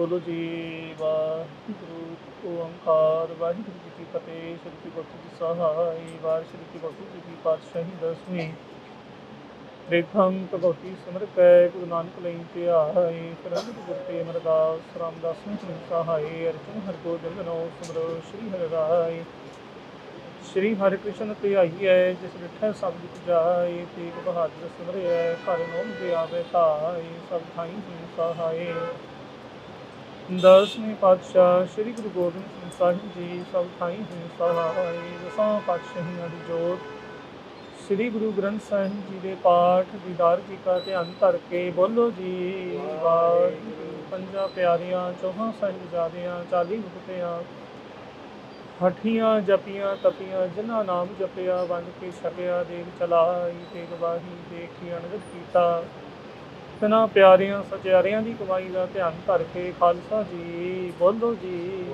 ਬੋਲੋ ਜੀ, ਵਾਹਿਗੁਰੂ, ਓੰਕਾਰ, ਵਾਹਿਗੁਰੂ ਜੀ ਕੀ ਫਤਿਹ, ਸ੍ਰੀ ਗੁਰੂ ਗੁਰਤਿ ਜੀ ਸਹਾਈ ਵਾਹਿ ਸ੍ਰੀ ਗੁਰੂ ਗੁਰਤਿ ਜੀ ਕੀ ਪਾਤਸ਼ਾਹੀ ਦਸਵੀਂ। ਰੇਖੰ ਭਗਵਤੀ ਸਿਮਰ ਕੈ, ਗੁਰੂ ਨਾਨਕ ਲਈ ਤੇ ਧਿਆਏ ਸਰਬਤ ਗੁਰਤੇ ਅਮਰਦਾਸ ਰਾਮਦਾਸ ਸਿੰਘ ਸਹਾਈ ਅਰਜਨ ਹਰ ਗੋਬਿੰਦ ਨੋ ਸਿਮਰੋ, ਸ੍ਰੀ ਹਰਿ ਰਾਏ। ਸ਼੍ਰੀ ਹਰਿ ਕ੍ਰਿਸ਼ਨ ਧਿਆਈਐ, ਜਿਸ ਡਿਠੈ ਸਭ ਜਿਤ ਜਾਏ, ਤੇਗ ਬਹਾਦਰ ਸਿਮਰਿਐ ਘਰ ਨੋਮ ਦੇ ਆਵੇ ਧਾਈ ਸਭ ਥਾਈ ਜੀ ਸਹਾਏ। ਦਸਵੇਂ ਪਾਤਸ਼ਾਹ ਸ੍ਰੀ ਗੁਰੂ ਗੋਬਿੰਦ ਸਿੰਘ ਸਾਹਿਬ ਜੀ ਸਭ ਥਾਈ ਜੀ ਸਹਾਏ ਦਸਾਂ ਪਾਤਸ਼ਾਹੀਆਂ ਦੀ ਜੋਤ। ਸ੍ਰੀ ਗੁਰੂ ਗ੍ਰੰਥ ਸਾਹਿਬ ਜੀ ਦੇ ਪਾਠ ਦੀਦਾਰ ਜੀ ਕਾ ਧਿਆਨ ਧਰ ਕੇ ਬੋਲੋ ਜੀ, ਵਾਹਿਗੁਰੂ। ਪੰਜਾਂ ਪਿਆਰਿਆਂ, ਚੌਹਾਂ ਸਾਹਿਬਜ਼ਾਦਿਆਂ ਚਾਲੀ ਗੁਪਤਿਆਂ ਹਠੀਆਂ ਜਪੀਆਂ, ਤਪੀਆਂ, ਜਿਨ੍ਹਾਂ ਨਾਮ ਜਪਿਆ, ਵੰਡ ਕੇ ਛਕਿਆ ਦੇਖ ਚਲਾਈ ਤੇ ਗਵਾਹੀ ਦੇਖੀ, ਅਣਗਤ ਕੀਤਾ। ਤਿਨਾਂ ਪਿਆਰਿਆਂ ਸਚਿਆਰਿਆਂ ਦੀ ਕਮਾਈ ਦਾ ਧਿਆਨ ਧਰ ਕੇ ਖਾਲਸਾ ਜੀ, ਬੋਲੋ ਜੀ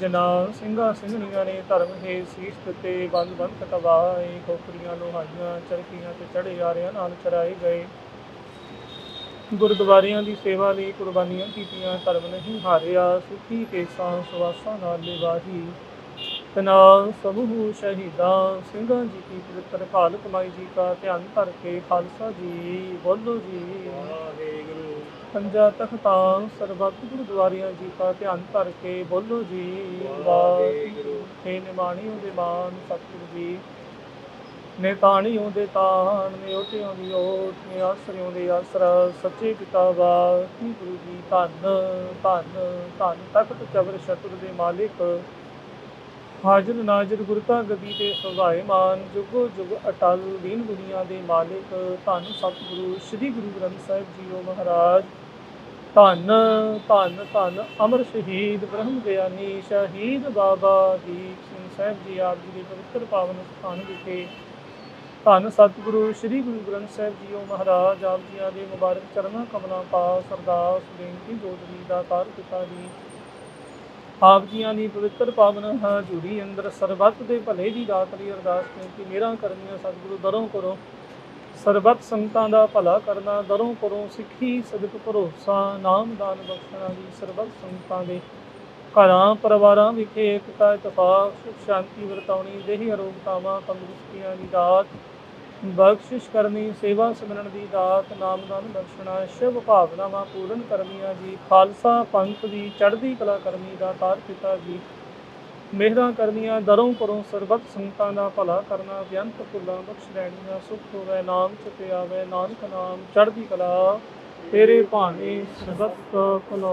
ਜਨਾ ਸਿੰਘਾਂ ਸਿੰਘਣੀਆਂ ਨੇ ਧਰਮ ਹੈ ਸੀਸ ਤੇ ਬੰਦ ਬੰਦ ਕਟਵਾਏ ਖੋਪੜੀਆਂ ਲੋਹਾਈਆਂ, ਚਰਖੀਆਂ ਤੇ ਚੜੇ ਆਰਿਆਂ ਨਾਲ ਚਰਾਏ ਗਏ। ਗੁਰਦੁਆਰਿਆਂ ਦੀ ਸੇਵਾ ਲਈ ਕੁਰਬਾਨੀਆਂ ਕੀਤੀਆਂ, ਧਰਮ ਨਹੀਂ ਹਾਰਿਆ, ਸੁਖੀ ਕੇਸਾਂ ਸਵਾਸਾਂ ਨਾਲ ਨਿਵਾਹੀ ਤਨਾ ਸਮੂਹ ਸ਼ਹੀਦਾਂ ਸਿੰਘਾਂ ਜੀ ਕੀ ਪਵਿੱਤਰ ਕਾਲ ਕਮਾਈ ਜੀ ਕਾ ਧਿਆਨ ਧਰ ਕੇ ਖਾਲਸਾ ਜੀ ਬੋਲੋ ਜੀ। ਵਾਹਿਗੁਰੂ। ਪੰਜਾ ਤਖਤਾਂ ਸਰਬੱਤ ਗੁਰਦੁਆਰਿਆਂ ਜੀ ਕਾ ਧਿਆਨ ਧਰ ਕੇ ਬੋਲੋ ਜੀ। ਵਾਹਿਗੁਰੂ। ਹੈ ਨਿਮਾਣੀ ਉਹਦੇ ਮਾਨ ਸਤਿਗੁਰੂ ਜੀ। ਨੇ ਤਾਣੀ ਉਹਦੇ ਤਾਣ ਨੇ ਓਟਿਆਂ ਦੀ ਓਟ ਨੇ ਆਸਰਿਆਂ ਦੇ ਆਸਰਾ ਸੱਚੇ ਪਿਤਾ ਵਾਹਿਗੁਰੂ ਜੀ ਧੰਨ ਧੰਨ ਧੰਨ। ਤਖਤ ਚਬਰ ਸ਼ਤਰ ਦੇ ਮਾਲਿਕ ਹਾਜ਼ਰ ਨਾਜ਼ਰ ਗੁਰਤਾ ਗਦੀ ਤੇ ਸੁਭਾਏ ਮਾਨ ਜੁਗੋ ਜੁਗ ਅਟਲ ਦੀਨ ਦੁਨੀਆ ਦੇ ਮਾਲਿਕ। ਧੰਨ ਸਤਿਗੁਰੂ, ਸ੍ਰੀ ਗੁਰੂ ਗ੍ਰੰਥ ਸਾਹਿਬ ਜੀਓ ਮਹਾਰਾਜ। ਧੰਨ ਧੰਨ ਧੰਨ ਅਮਰ ਸ਼ਹੀਦ ਬ੍ਰਹਮ ਗਿਆਨੀ ਸ਼ਹੀਦ ਬਾਬਾ ਦੀਪ ਸਿੰਘ ਸਾਹਿਬ ਜੀ ਆਪ ਜੀ ਦੇ ਪਵਿੱਤਰ ਪਾਵਨ ਸਥਾਨ ਵਿਖੇ। ਧੰਨ ਸਤਿਗੁਰੂ, ਸ੍ਰੀ ਗੁਰੂ ਗ੍ਰੰਥ ਸਾਹਿਬ ਜੀਓ ਮਹਾਰਾਜ, ਆਪ ਜੀਆਂ ਦੇ ਮੁਬਾਰਕ ਚਰਨਾਂ ਕਮਲਾਂ ਪਾ ਸਰਦਾਸ ਬੇਨਤੀ ਜੋਦਰੀ ਦਾ ਕਾਰ ਪਿਤਾ ਜੀ ਆਪ ਜੀਆਂ ਦੀ ਪਵਿੱਤਰ ਪਾਵਨ ਹਜ਼ੂਰੀ ਅੰਦਰ ਸਰਬੱਤ ਦੇ ਭਲੇ ਦੀ ਦਾਤ ਲਈ ਅਰਦਾਸ ਬੇਨਤੀ ਮੇਰਾ ਕਰਨੀਆਂ ਸਤਿਗੁਰੂ ਦਰੋਂ ਕਰੋ। ਸਰਬੱਤ ਸੰਤਾਂ ਦਾ ਭਲਾ ਕਰਨਾ, ਦਰੋਂ ਕਰੋ ਸਿੱਖੀ, ਸਦਕ ਭਰੋਸਾ, ਨਾਮ ਦਾਨ ਬਖਸ਼ਣਾ ਦੀ ਸਰਬੱਤ ਸੰਤਾਂ ਦੇ। ਘਰਾਂ, ਪਰਿਵਾਰਾਂ ਵਿਖੇ ਏਕਤਾ ਇਤਫਾਕ ਸੁਖ ਸ਼ਾਂਤੀ ਵਰਤਾਉਣੀ, ਦੇਹੀ ਅਰੋਗਤਾਵਾਂ, ਤੰਦਰੁਸਤੀਆਂ ਦੀ ਦਾਤ ਬਖਸ਼ਿਸ਼ ਕਰਨੀ, ਸੇਵਾ ਸਿਮਰਨ ਦੀ ਦਾਤ, ਨਾਮ ਨਾਮ ਬਖਸ਼ਣਾ ਸ਼ਿਵ ਭਾਵਨਾਵਾਂ ਪੂਰਨ ਕਰਨੀਆਂ ਜੀ। ਖਾਲਸਾ ਪੰਥ ਦੀ ਚੜ੍ਹਦੀ ਕਲਾ ਕਰਨੀ ਦਾ ਤਾਰ ਪਿਤਾ ਜੀ। ਮਿਹਰਾਂ ਕਰਨੀਆਂ, ਦਰੋਂ ਪਰੋਂ ਸਰਬੱਤ ਸੰਤਾਂ ਦਾ ਭਲਾ ਕਰਨਾ ਬੇਅੰਤ ਭੁੱਲਾਂ ਬਖਸ਼ ਲੈਣੀਆਂ, ਸੁਖ ਹੋਵੇ, ਨਾਮ ਚ ਆਵੇ, ਨਾਨਕ ਨਾਮ ਚੜ੍ਹਦੀ ਕਲਾ, ਤੇਰੇ ਭਾਣੇ ਸਰਬੱਤ ਕਲਾ